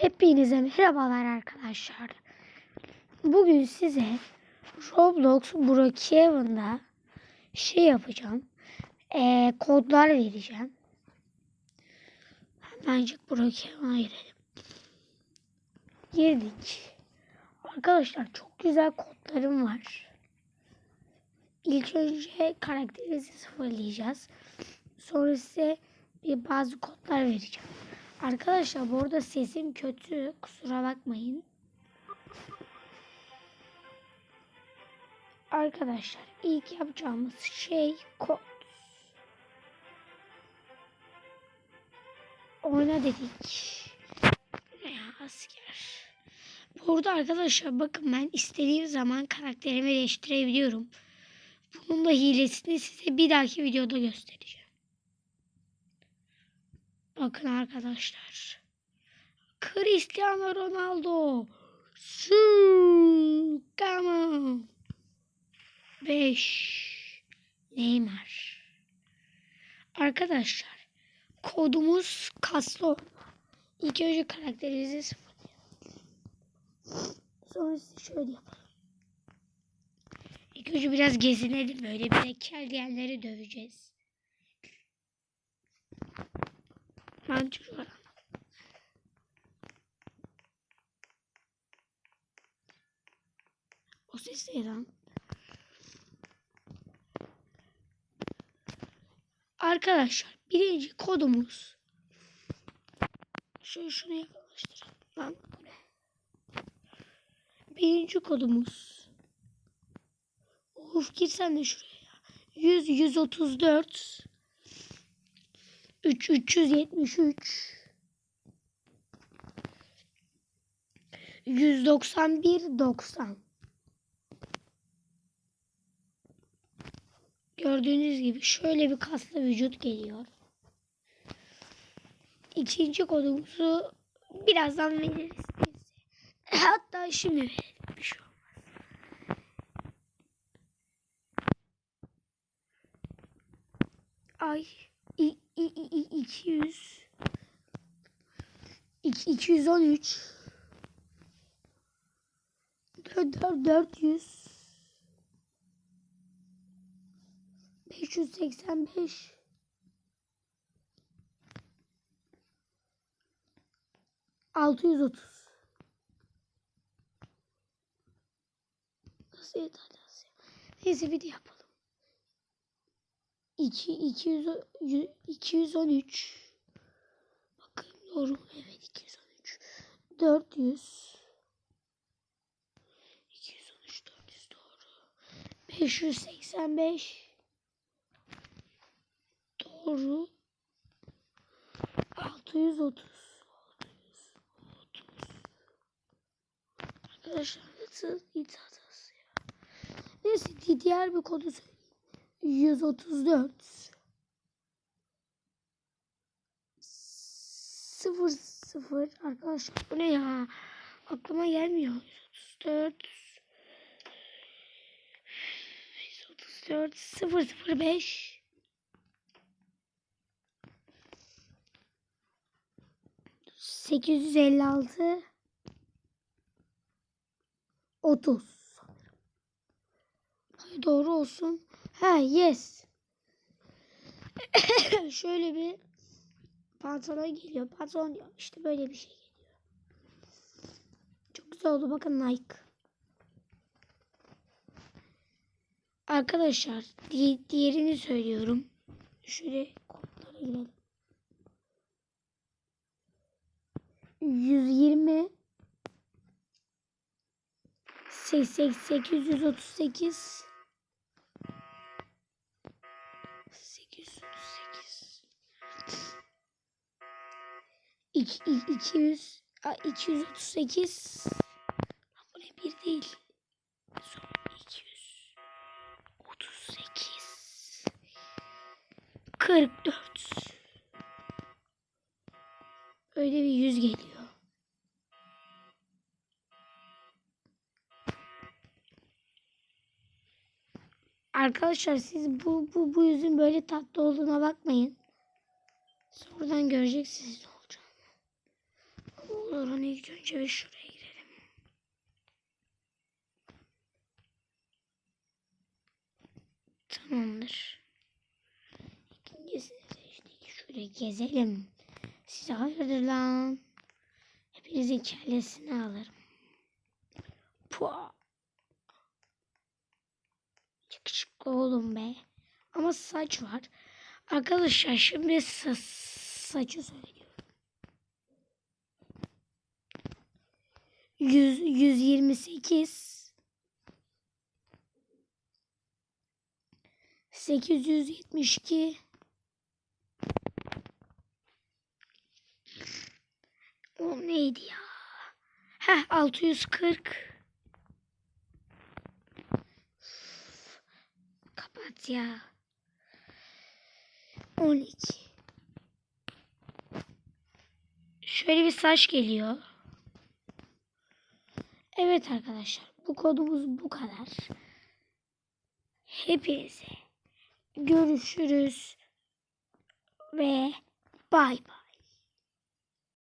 Hepinize merhabalar arkadaşlar. Bugün size Roblox Brookhaven'da şey yapacağım. Ee, kodlar vereceğim. Hemencik Brookhaven'a girelim. Girdik. Arkadaşlar çok güzel kodlarım var. İlk önce karakterinizi sıfırlayacağız. Sonra size bir bazı kodlar vereceğim. Arkadaşlar bu arada sesim kötü. Kusura bakmayın. Arkadaşlar ilk yapacağımız şey kod. Oyna dedik. Ya asker. Burada arkadaşlar bakın ben istediğim zaman karakterimi değiştirebiliyorum. Bunun da hilesini size bir dahaki videoda göstereceğim. Bakın arkadaşlar. Cristiano Ronaldo. Su. Come on. 5. Neymar. Arkadaşlar. Kodumuz olma. İlk önce karakterinizi sıfırlayalım. Sonra size şöyle yapalım. İlk önce biraz gezinelim böyle bir kel diyenleri döveceğiz. Ben çocuğa O ses ne lan? Arkadaşlar birinci kodumuz şu şunu yaklaştıralım lan bu ne? Birinci kodumuz Uf girsen de şuraya. 100 134 3 373 191 90 Gördüğünüz gibi şöyle bir kaslı vücut geliyor. İkinci kodumuzu birazdan veririz. Hatta şimdi verelim. Bir şey olmaz. Ay 200 İki- 213 4 400 585 630 Nasıl yeter nasıl? Neyse de yapalım. 2 200 213 Bakın doğru mu? Evet 213 400 213 400 doğru. 585 doğru. 630 630 Arkadaşlar nasıl ya? Neyse diğer bir kodu söyleyeyim 134 0 0 arkadaşlar bu ne ya? Aklıma gelmiyor. 134 134 0 05 856 30 sanırım. Ay, doğru olsun. Ha yes. Şöyle bir pantolon geliyor. Pantolon diyor. İşte böyle bir şey geliyor. Çok güzel oldu. Bakın Nike. Arkadaşlar di- diğerini söylüyorum. Şöyle kodlara girelim. 120 838 838 200 a, 238 Lan bu ne bir değil. Sonra 238 44 Öyle bir yüz geliyor. Arkadaşlar siz bu bu bu yüzün böyle tatlı olduğuna bakmayın. Sonradan göreceksiniz durun ilk önce bir şuraya girelim. Tamamdır. İkincisini seçtik. Şuraya gezelim. Size hayırdır lan. Hepinizin kellesini alırım. Pua. Yakışıklı oğlum be. Ama saç var. Arkadaşlar şimdi sa- saçı söylüyorum. 100, 128 872 O neydi ya? Heh 640 Kapat ya. 12 Şöyle bir saç geliyor. Evet arkadaşlar bu kodumuz bu kadar. Hepinize görüşürüz ve bay bay.